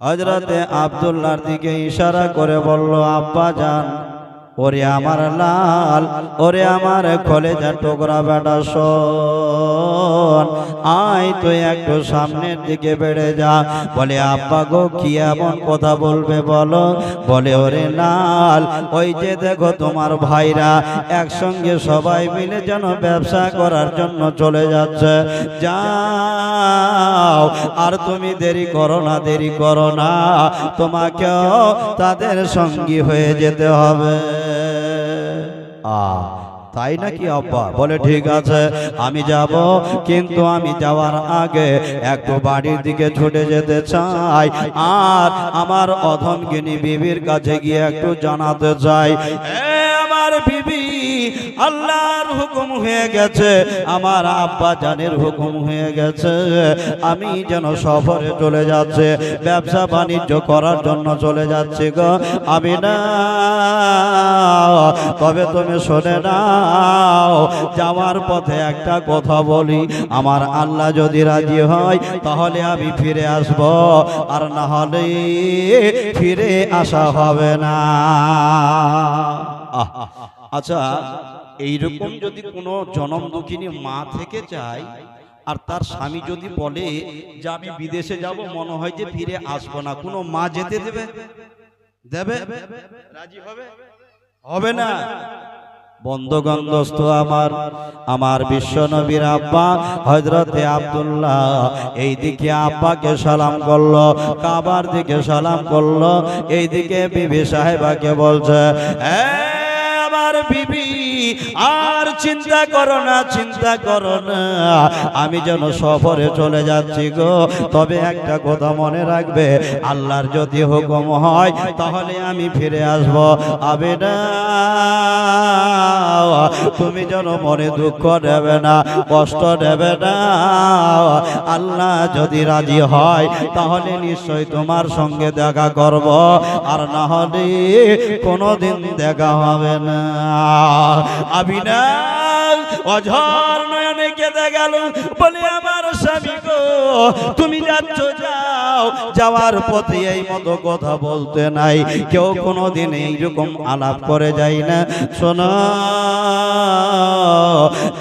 হজরতে আবদুল্লার দিকে ইশারা করে বলল আব্বা যান। ওরে আমার লাল, ওরে আমার কলেজা টুকরা বেটা শোন। আয় তুই একটু সামনের দিকে বেড়ে যা। বলে, আব্বা গো, কি এমন কথা বলবে বলো? বলে, ওরে লাল, ওই যে দেখো তোমার ভাইরা একসঙ্গে সবাই মিলে যেন ব্যবসা করার জন্য চলে যাচ্ছে। যাও, আর তুমি দেরি করো না, দেরি করো না। তোমাকেও তাদের সঙ্গী হয়ে যেতে হবে। আ তাই নাকি আব্বা? বলে ঠিক আছে আমি যাব কিন্তু আমি যাওয়ার আগে একটু বাড়ির দিকে ছুটে যেতে চাই। আর আমার অধমগিনী বিবির কাছে গিয়ে একটু জানাতে চাই। আমার বিবি আল্লাহর হুকুম হয়ে গেছে, আমার আব্বা জানের হুকুম হয়ে গেছে। আমি যেন সফরে চলে যাচ্ছে, ব্যবসা বাণিজ্য করার জন্য চলে যাচ্ছি গো। আমি না, তবে তুমি শোনে নাও যাওয়ার পথে একটা কথা বলি, আমার আল্লাহ যদি রাজি হয়, তাহলে আমি ফিরে আসব, আর না হলে ফিরে আসা হবে না। আচ্ছা এইরকম যদি কোনো জনম দুঃখিনী মা থেকে চায় আর তার স্বামী যদি বলে যে আমি বিদেশে যাব মনে হয় যে ফিরে আসব না। কোনো মা যেতে দেবে? দেবে? রাজি হবে? হবে না। বন্ধগন্ধস্থ আমার আমার বিশ্ব নবীর আব্বা হজরতে আব্দুল্লাহ এই দিকে আব্বাকে সালাম করল কাবার দিকে সালাম করল এই দিকে বিবি সাহেবাকে বলছে "এ আমার বিবি আর চিন্তা করো না, চিন্তা করো না। আমি যেন সফরে চলে যাচ্ছি গো। তবে একটা কথা মনে রাখবে, আল্লাহর যদি হুকুম হয়, তাহলে আমি ফিরে আসব। আবে না, তুমি যেন মনে দুঃখ নেবে না, কষ্ট নেবে না। আল্লাহ যদি রাজি হয়, তাহলে নিশ্চয় তোমার সঙ্গে দেখা করব। আর না হলে কোনোদিন দেখা হবে না। আমি না অঝর নয়নে কেঁদে গেল। বলে আমার স্বামী গো তুমি যাচ্ছ যাও যাওয়ার পথে এই মতো কথা বলতে নাই। কেউ কোনোদিন এইরকম আলাপ করে যায় না। শোনা,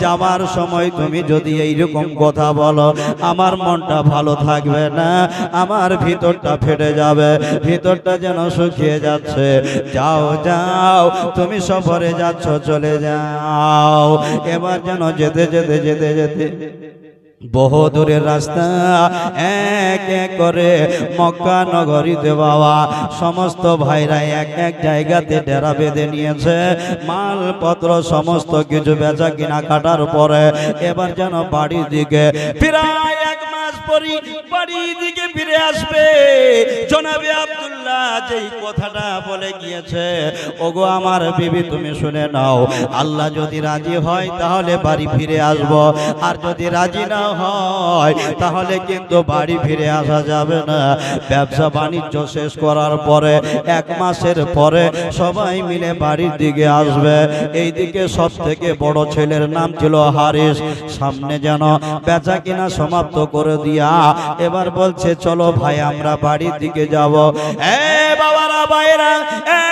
যাওয়ার সময় তুমি যদি এইরকম কথা বলো, আমার মনটা ভালো থাকবে না, আমার ভিতরটা ফেটে যাবে, ভিতরটা যেন শুকিয়ে যাচ্ছে। যাও যাও, তুমি সফরে যাচ্ছ, চলে যাও। এবার যেন যেতে যেতে যেতে যেতে। বহু দূরের রাস্তা, এক এক করে মক্কা নগরীতে বাবা। সমস্ত ভাইরা এক এক জায়গাতে ডেরা বেঁধে নিয়েছে। মালপত্র সমস্ত কিছু বেচা কিনা কাটার পরে এবার যেন বাড়ির দিকে প্রায় এক মাস পরই বাড়ির দিকে ফিরে আসবে। জনাবে আব্দুল্লাহ যেই কথাটা বলে গিয়েছে, ওগো আমার বিবি, তুমি শুনে নাও, আল্লাহ যদি রাজি হয় তাহলে বাড়ি ফিরে আসব। আর যদি রাজি না হয় তাহলে কিন্তু বাড়ি ফিরে আসা যাবে না। ব্যবসা বাণিজ্য শেষ করার পরে, এক মাসের পরে সবাই মিলে বাড়ির দিকে আসবে। এই দিকে সব থেকে বড় ছেলের নাম ছিল হারিস। সামনে যেন বেচা কিনা সমাপ্ত করে দিয়া এবার বলছে চলো ভাই, আমরা বাড়ির দিকে যাব। এ বাবারা ভাইরা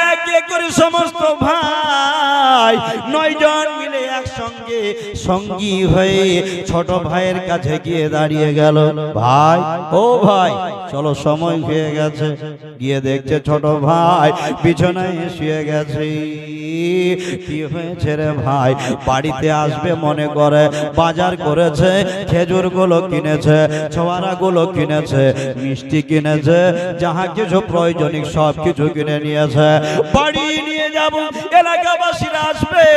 এক করে সমস্ত ভাই নয় জন মিলে একসঙ্গে সঙ্গী হয়ে ছোট ভাইয়ের কাছে গিয়ে দাঁড়িয়ে গেল। ভাই, ও ভাই, চলো, সময় হয়ে গেছে। গিয়ে দেখছে ছোট ভাই বিছানায় শুয়ে গেছে। কি হয়েছে রে ভাই? বাড়িতে আসবে মনে করে? বাজার করেছে? খেজুরগুলো কিনেছে? ছোয়ারা গুলো কিনেছে মিষ্টি কিনেছে, যাহা কিছু প্রয়োজনীয় সব কিছু কিনে নিয়েছে। বাড়ি নিয়ে যাব, এলাকাবাসীরা আসবে,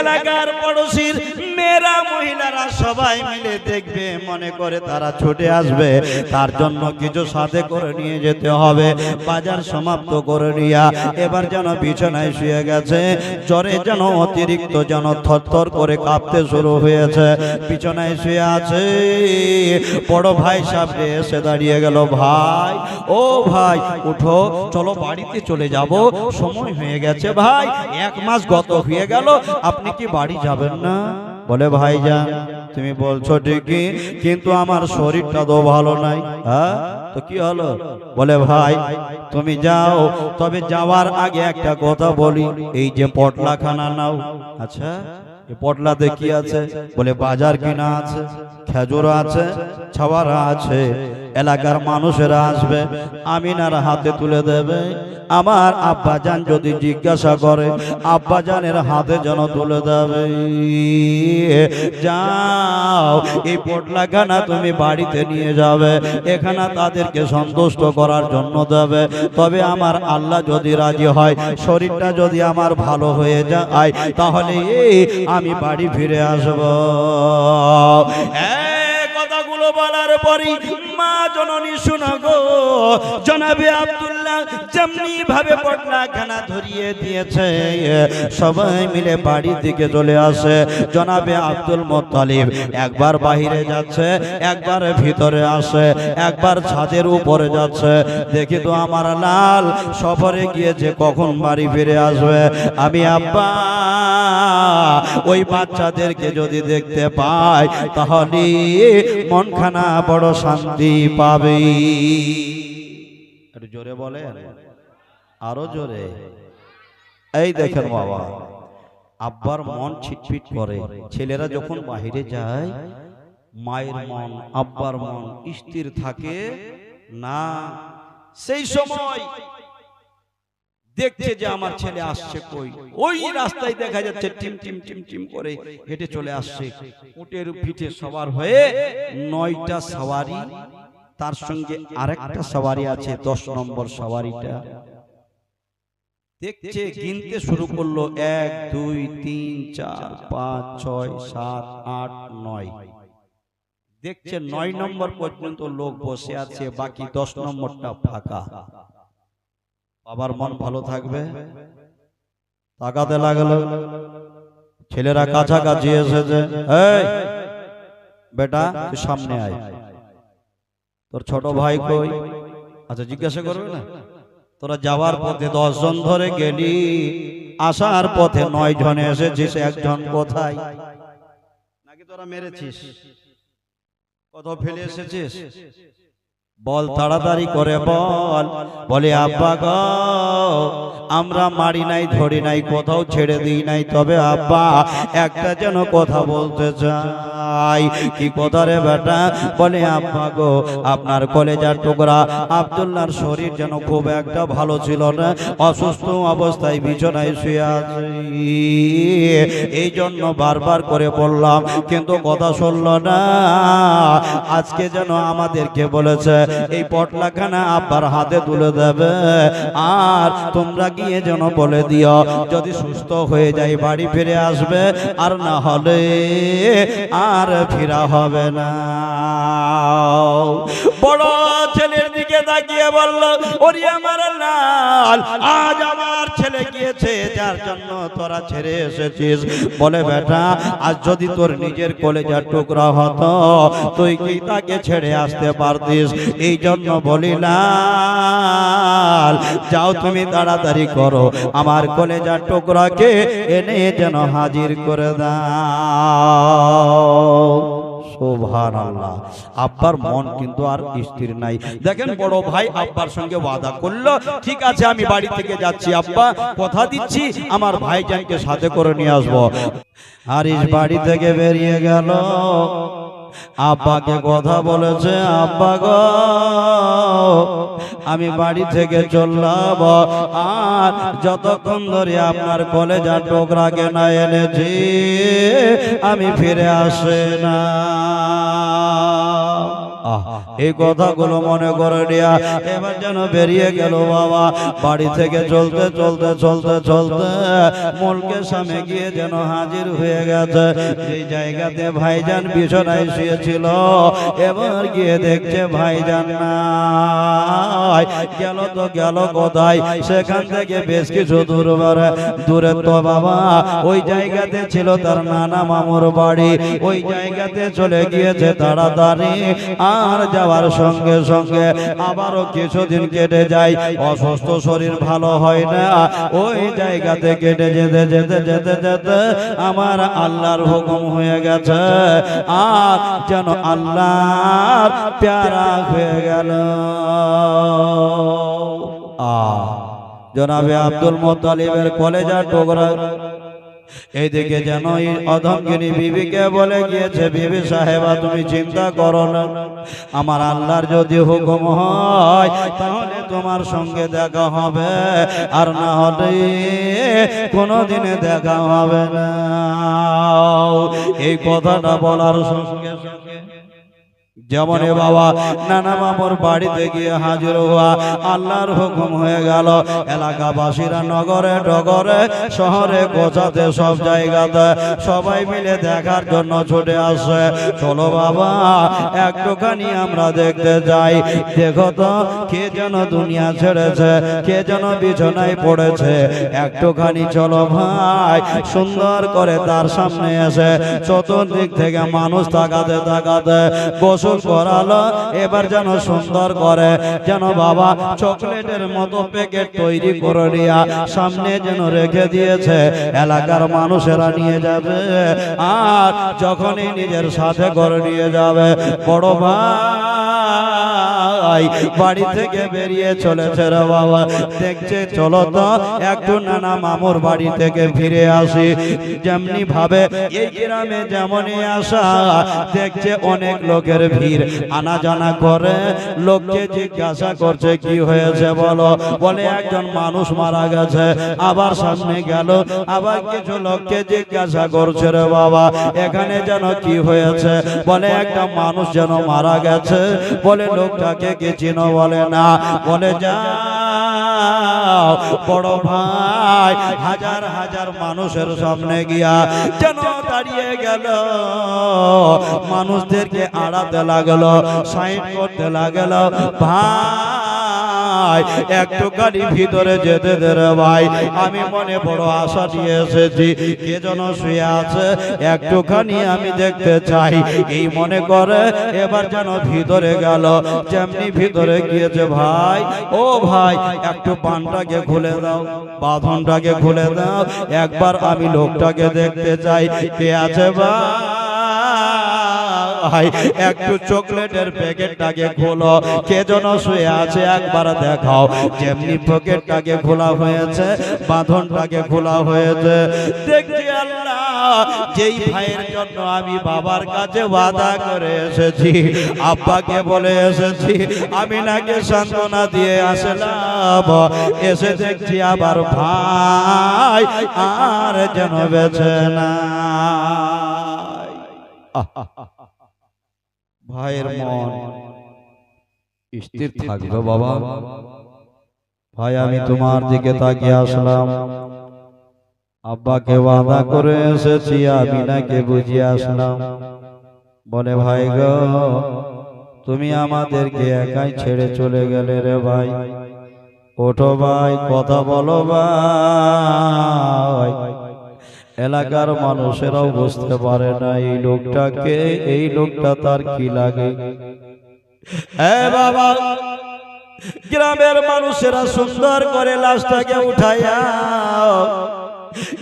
এলাকার পড়োশির মেয়েরা, মহিলারা সবাই মিলে দেখবে, মনে করে তারা ছুটে আসবে। তার জন্য কিছু সাথে করে নিয়ে যেতে হবে। বাজার সমাপ্ত করে নিয়া এবার যেন বিছানায় শুয়ে গেছে। জ্বরে যেন অতিরিক্ত যেন থরথর করে কাঁপতে শুরু হয়েছে। বিছানায় শুয়ে আছে। বড় ভাই সামনে এসে দাঁড়িয়ে গেল, ভাই, ও ভাই, উঠো, চলো বাড়িতে চলে যাব। সময় হয়ে গেছে, ভাই, এক মাস গত হয়ে গেল। আপনি কি বাড়ি যাবেন না? বলে ভাই যান তুমি বলছো ঠিকই কিন্তু আমার শরীরটা তো ভালো নাই। হ্যাঁ? তো কি হলো? বলে ভাই তুমি যাও তবে যাওয়ার আগে একটা কথা বলি এই যে পটলাখানা নাও। আচ্ছা এই পটলাতে কি আছে? বলে বাজার কিনা আছে খেজুর আছে ছাওয়ারা আছে এলাকার মানুষেরা আসবে, আমিনার হাতে তুলে দেবে। আমার আব্বাজান যদি জিজ্ঞাসা করে, আব্বাজানের হাতে যেন তুলে দেবে। যাও, এই পটলাখানা তুমি বাড়িতে নিয়ে যাবে। এখানে তাদেরকে সন্তুষ্ট করার জন্য দেবে। তবে আমার আল্লাহ যদি রাজি হয়, শরীরটা যদি আমার ভালো হয়ে যায়, তাহলে আমি বাড়ি ফিরে আসব। এই বলার পরই মা জননী শোনা গো। জনাবে আব্দুল্লাহ যেমনি ভাবে পটলাখানা ধরিয়ে দিয়েছে, সবাই মিলে বাড়ির দিকে চলে আসে। জনাবে আব্দুল মোত্তালিব একবার বাহিরে যাচ্ছে, একবার ভিতরে আসে, একবার ছাদের উপরে যাচ্ছে। দেখি তো আমার লাল সফরে গিয়েছে কখন বাড়ি ফিরে আসবে। আমি আব্বা, ওই বাচ্চাদেরকে যদি দেখতে পাই, তাহলে মনখানা বড় শান্তি পাবে। একটু জোরে বলে আরও জোরে। এই দেখেন বাবা, আব্বার মন ছিটফিট করে। ছেলেরা যখন বাইরে যায়, মায়ের মন, আব্বার মন স্থির থাকে। না, সেই সময় দেখছে যে আমার ছেলে আসছে কই? ওই রাস্তায় দেখা যাচ্ছে টিম টিম টিম টিম করে হেঁটে চলে আসছে। উটের পিঠে সবার হয়ে নয়টা সওয়ারি তার সঙ্গে আরেকটা সওয়ারি আছে দশ নম্বর সওয়ারিটা। দেখছে গিনতে শুরু করল এক দুই তিন চার পাঁচ ছয় সাত আট নয়। দেখছে নয় নম্বর পর্যন্ত লোক বসে আছে বাকি দশ নম্বরটা ফাঁকা। বাবার মন ভালো থাকবে। তাকাতে লাগল। ছেলেরা কাছাকাছি এসেছে। এই! বেটা তুই সামনে আয়। তোর ছোট ভাই কই? আচ্ছা জিজ্ঞাসা করবে না? তোরা যাওয়ার পথে দশ জন ধরে গেলি। আসার পথে নয় জন এসেছিস একজন কোথায়? নাকি তোরা মেরেছিস? কত ফেলে এসেছিস? বল তাড়াতাড়ি করে বল। বলে, আব্বা গ, আমরা মারি নাই, ধরি নাই, কোথাও ছেড়ে দিই নাই। তবে আব্বা একটা যেন কথা বলতে চাই কি কথা রে বেটা? বলে, আব্বা গো, আপনার কলেজার টুকরা আব্দুল্লাহর শরীর যেন খুব একটা ভালো ছিল না। অসুস্থ অবস্থায় বিছনায় শুয়ে আছে। এই জন্য বারবার করে বললাম, কিন্তু কথা শুনল না। আজকে যেন আমাদেরকে বলেছে, এই পটলাখানা আব্বার হাতে তুলে দেবে। আর তোমরা গিয়ে যেন বলে দিও, যদি সুস্থ হয়ে যায়, বাড়ি ফিরে আসবে। আর না হলে আর ফিরা হবে না। বড় ছেলের দিকে তাকিয়ে বলল, ওরে আমার লাল, আজ আমার ছেলে গিয়েছে, যার জন্য তোরা ছেড়ে এসেছিস। বলে, বেটা, আজ যদি তোর নিজের কলেজার টুকরা হতো, তুই কি তাকে ছেড়ে আসতে পারতিস? এই জন্য বলিলাম যাও তুমি তাড়াতাড়ি করো, আমার কলেজার টুকরাকে এনে যেন হাজির করে দাও। আব্বার মন কিন্তু আর স্থির নাই। দেখেন বড় ভাই আব্বার সঙ্গে ওয়াদা করল, ঠিক আছে, আমি বাড়ি থেকে যাচ্ছি, আব্বা, কথা দিচ্ছি, আমার ভাইজানকে সাথে করে নিয়ে আসব। আরিস বাড়ি থেকে বেরিয়ে গেল। আব্বাকে কথা বলেছে, আব্বা গো, আমি বাড়ি থেকে চললাম, আর যতক্ষণ ধরে আপনার কলেজার টোকরাকে না এনেছি, আমি ফিরে আসে না। এই কথাগুলো মনে করে নিয়া এবার যেন বেরিয়ে গেল বাবা। বাড়ি থেকে চলতে চলতে চলতে চলতে মলকে সামনে গিয়ে যেন হাজির হয়ে গেছে। যে জায়গাতে ভাইজান বিছনায় শুয়েছিল, এবার গিয়ে দেখছে ভাইজান না গেল তো গেল কোথায়? সেখান থেকে বেশ কিছু দূর দূরে তো বাবা, ওই জায়গাতে ছিল তার নানা মামুর বাড়ি। ওই জায়গাতে চলে গিয়েছে তাড়াতাড়ি। আর যাওয়ার সঙ্গে সঙ্গে আবারও কিছুদিন কেটে যায়। অসুস্থ শরীর ভালো হয় না। ওই জায়গাতে কেটে যেতে যেতে যেতে যেতে আমার আল্লাহর হুকুম হয়ে গেছে। আর যেন আল্লাহর প্যারা হয়ে গেল। আ জনাবে আব্দুল মোতালিবের কলেজার টোকরা এইদিকে যেন এই অধমগিনী বিবিকে বলে গিয়েছে বিবি সাহেবা তুমি চিন্তা করো না। আমার আল্লাহর যদি হুকুম হয় তাহলে তোমার সঙ্গে দেখা হবে। আর না হলে কোনো দিনে দেখা হবে না। এই কথাটা বলার সঙ্গে সঙ্গে যেমন এ বাবা, নানা মামুর বাড়িতে গিয়ে হাজির হওয়া আল্লাহর হুকুম হয়ে গেল। এলাকাবাসীরা নগরে ডগরে শহরে গোছাতে সব জায়গাতে সবাই মিলে দেখার জন্য ছুটে আসে। চলো বাবা, একটুখানি আমরা দেখতে যাই। দেখো তো, কে যেন দুনিয়া ছেড়েছে, কে যেন বিছানায় পড়েছে। একটুখানি চলো ভাই, সুন্দর করে তার সামনে এসে চতুর্দিক থেকে মানুষ তাকাতে তাকাতে গোসল করালো, এবার যেন সুন্দর করে, যেন বাবা চকলেটের মতো প্যাকেট তৈরি করে দিয়া সামনে যেন রেখে দিয়েছে। এলাকার মানুষেরা নিয়ে যাবে আর যখনই নিজের সাথে করে নিয়ে যাবে। বড় ভাই, বাড়ি থেকে বেরিয়ে চলেছে রে বাবা। দেখছে, চলো তো একটু নানা মামুর বাড়ি থেকে ফিরে আসি। যেমনি ভাবে এই গ্রামে যেমনই আসা, দেখছে অনেক লোকের ভিড় আনা জানা করে, লোককে জিজ্ঞাসা করছে, কি হয়েছে বলো? বলে, একজন মানুষ মারা গেছে, আবার সামনে গেল, আবার কিছু লোককে জিজ্ঞাসা করছে রে বাবা, এখানে যেন কি হয়েছে? বলে, একটা মানুষ যেন মারা গেছে। বলে, লোকটাকে কি চিনো বলে না? বলে, যা বড় ভাই, হাজার হাজার মানুষের সামনে গিয়া যেন দাঁড়িয়ে গেল। মানুষদেরকে আড়াতে লাগল, সাইন করতে লাগল। ভাই একটুখানি ভিতরে যেতে দে রে ভাই। আমি মনে বড় আশা নিয়ে এসেছি। কে যেন শুয়ে আছে, একটুখানি আমি দেখতে চাই। এই মনে করে এবার যেন ভিতরে গেল। যেমনি ভিতরে গিয়েছে ভাই। ও ভাই, একটু পানটাকে খুলে দাও। বাঁধনটাকে খুলে দাও। একবার আমি লোকটাকে দেখতে চাই। কে আছে ভাই? একটু চকলেটের প্যাকেটটাকে খোলো। কে যেন শুয়ে আছে একবার দেখাও। যেমনি পকেটটাকে খোলা হয়েছে, বাঁধনটাকে খোলা হয়েছে। দেখছি আল্লাহ, যেই ভাইয়ের জন্য আমি বাবার কাছে ওয়াদা করে এসেছি, আব্বাকে বলে এসেছি, আমি নাকি সান্ত্বনা দিয়ে আসলাম। এসে দেখছি আবার ভাই আর যেন বেছে না ভাইয়ের মন। স্থির থাকবে বাবা। ভাই আমি তোমার দিকে তাকিয়ে আসলাম। আব্বাকে ওয়াদা করে এসেছি আমি নাকি বুঝিয়ে আসলাম। বলে ভাই গো তুমি আমাদেরকে একাই ছেড়ে চলে গেলে রে ভাই। ওঠো ভাই কথা বলো ভাই। এলাকার মানুষেরাও বুঝতে পারে না এই লোকটাকে এই লোকটা তার কি লাগে? বাবা গ্রামের মানুষেরা সুন্দর করে লাশটাকে উঠাইয়া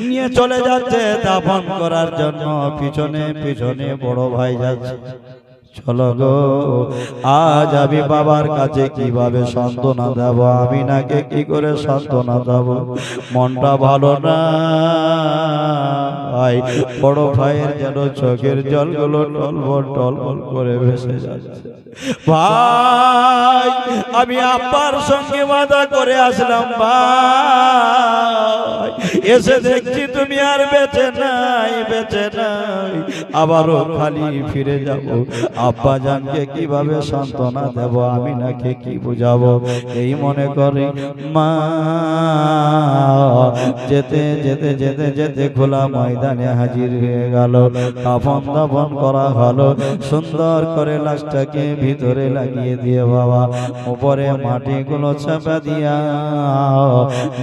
নিয়ে চলে যাচ্ছে দাফন করার জন্য। পিছনে পিছনে বড় ভাই যাচ্ছে। চলো গো আজ আমি বাবার কাছে কীভাবে সান্ত্বনা দেব? আমি নাকে কি করে সান্ত্বনা দেব? মনটা ভালো না। ভাই, বড় ভাইয়ের যেন চোখের জলগুলো টলবল টলবল করে ভেসে যাচ্ছে। ভাই, আমি আব্বার সঙ্গে বাধা করে আসলাম, ভাই। এসে দেখছি তুমি আর বেঁচে নাই বেঁচে নাই। আবারও খালি ফিরে যাব। আব্বা জানকে কীভাবে সান্ত্বনা দেব, আমি নাকি কি বুঝাবো? এই মনে করে, মা যেতে যেতে যেতে যেতে খোলা ময়দানে হাজির হয়ে গেল। কাফন দাফন করা হলো। সুন্দর করে লাশটাকে ভিতরে লাগিয়ে দিয়ে বাবা, উপরে মাটিগুলো চাপা দিয়া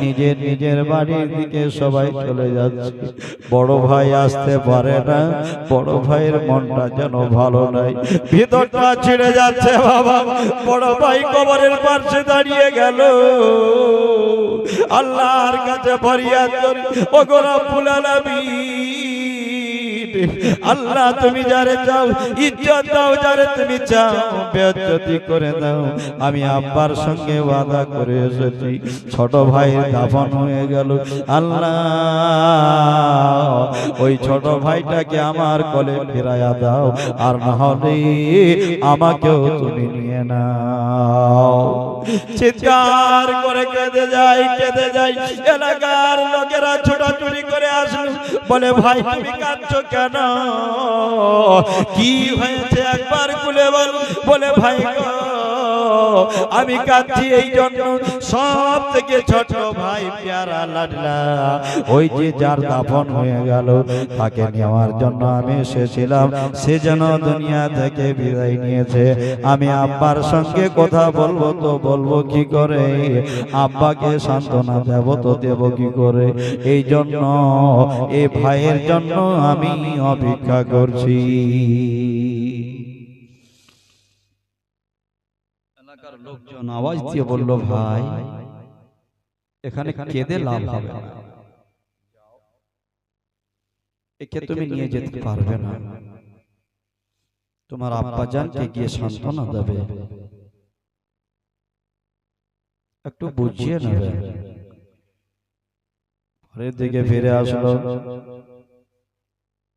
নিজের নিজের বাড়ির দিকে সবাই চলে যাচ্ছে। বড় ভাই আসতে পারে না। বড় ভাইয়ের মনটা যেন ভালো নাই। ভিতরটা ছিঁড়ে যাচ্ছে বাবা। বড় ভাই কবরের পাশে দাঁড়িয়ে গেল। আল্লাহর কাছে ফরিয়াদ করি। ও গোরা ফুলালাবি আল্লাহ, তুমি যারে চাও, ইজ্জত দাও, যারে তুমি চাও, বেজ্জতি করে দাও আমি আব্বার সঙ্গে ওয়াদা করে এসেছি। ছোট ভাইয়ের দাফন হয়ে গেল। আল্লাহ, ওই ছোট ভাইটাকে আমার কোলে ফিরাইয়া দাও। আর না হলে আমাকেও তুমি নিয়ে নাও। চিৎকার করে কেঁদে যাই কেঁদে যাই এলাকার লোকেরা ছোটাছুটি করে আসলো। বলে, ভাই, তুমি কাঁদছ কেন? কি হয়েছে? একবার খুলে বল। বলে, ভাই আমি কাঁদছি এই জন্য সব থেকে ছোট ভাই পেয়ারা লাডলা। ওই যে যার দাফন হয়ে গেল তাকে নেওয়ার জন্য আমি এসেছিলাম। সে যেন দুনিয়া থেকে বিদায় নিয়েছে। আমি আব্বার সঙ্গে কথা বলব তো বলব কি করে? আব্বাকে সান্ত্বনা দেব তো দেব কি করে? এই জন্য এ ভাইয়ের জন্য আমি অপেক্ষা করছি এলাকার লোকজন আওয়াজ দিয়ে বলল ভাই এখানে কেঁদে লাভ হবে না। একে তুমি নিয়ে যেতে পারবে না। তোমার আব্বা জানকে গিয়ে সান্ত্বনা দেবে। একটু বুঝিয়ে নেবে। ঘরের দিকে ফিরে আসলো।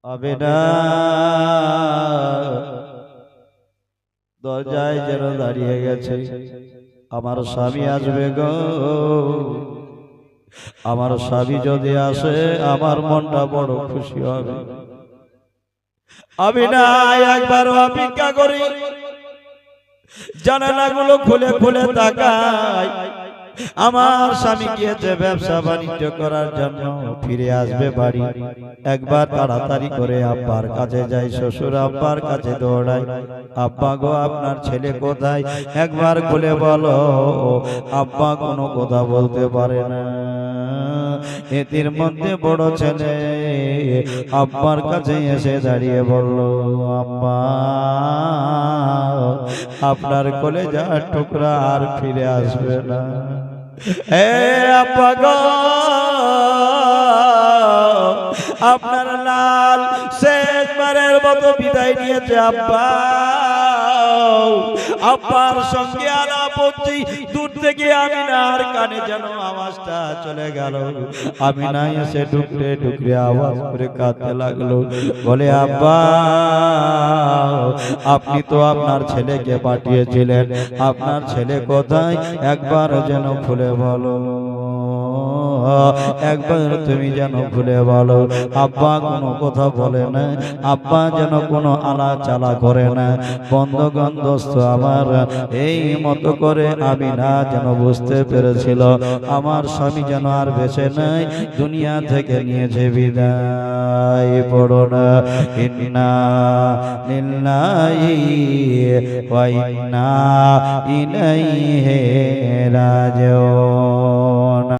হবে না দরজায় যেন দাঁড়িয়ে গেছে। আমার স্বামী আসবে গো। আমার স্বামী যদি আসে, আমার মনটা বড় খুশি হবে। আমি না একবার অপেক্ষা করি। জানালাগুলো খুলে খুলে তাকাই। আমার স্বামী গিয়েছে ব্যবসা বাণিজ্য করার জন্য ফিরে আসবে বাড়ি, একবার তাড়াতাড়ি করে আব্বার কাছে যাই, শ্বশুর আব্বার কাছে দৌড়াই, আব্বা গো, আপনার ছেলে কোথায়? একবার বলে বলো, আব্বা কোনো কথা বলতে পারে না। এদের মধ্যে বড় ছেলে আব্বার কাছে এসে দাঁড়িয়ে বলল, আব্বা, আপনার কোলে যা টুকরা আর ফিরে আসবে না। আপনার লাল শেষ শেষবারের মতো বিদায় নিয়েছে আব্বা। আব্বার সঙ্গে আলাপ হচ্ছি থেকে আমি না আর কানে যেন আওয়াজটা চলে গেল। আমি না এসে ঢুকরে ঢুকরে আওয়াজ করে কাঁদতে লাগল। বলে, আব্বা, আপনি তো আপনার ছেলেকে পাঠিয়েছিলেন। আপনার ছেলে কোথায়? একবার যেন খুলে বলো। একবার তুমি যেন ভুলে বলো, আব্বা কোনো কথা বলে না, আব্বা যেন কোনো আলা চালা করে না। বন্ধগণ, দোস্ত আমার, এই মতো করে আমি না যেন বুঝতে পেরেছিল, আমার স্বামী যেন আর বেঁচে নাই, দুনিয়া থেকে নিয়েছে বিদায়, পড়ো না। ইন্না লিল্লাহি ওয়া ইন্না ইলাইহি রাজিউন।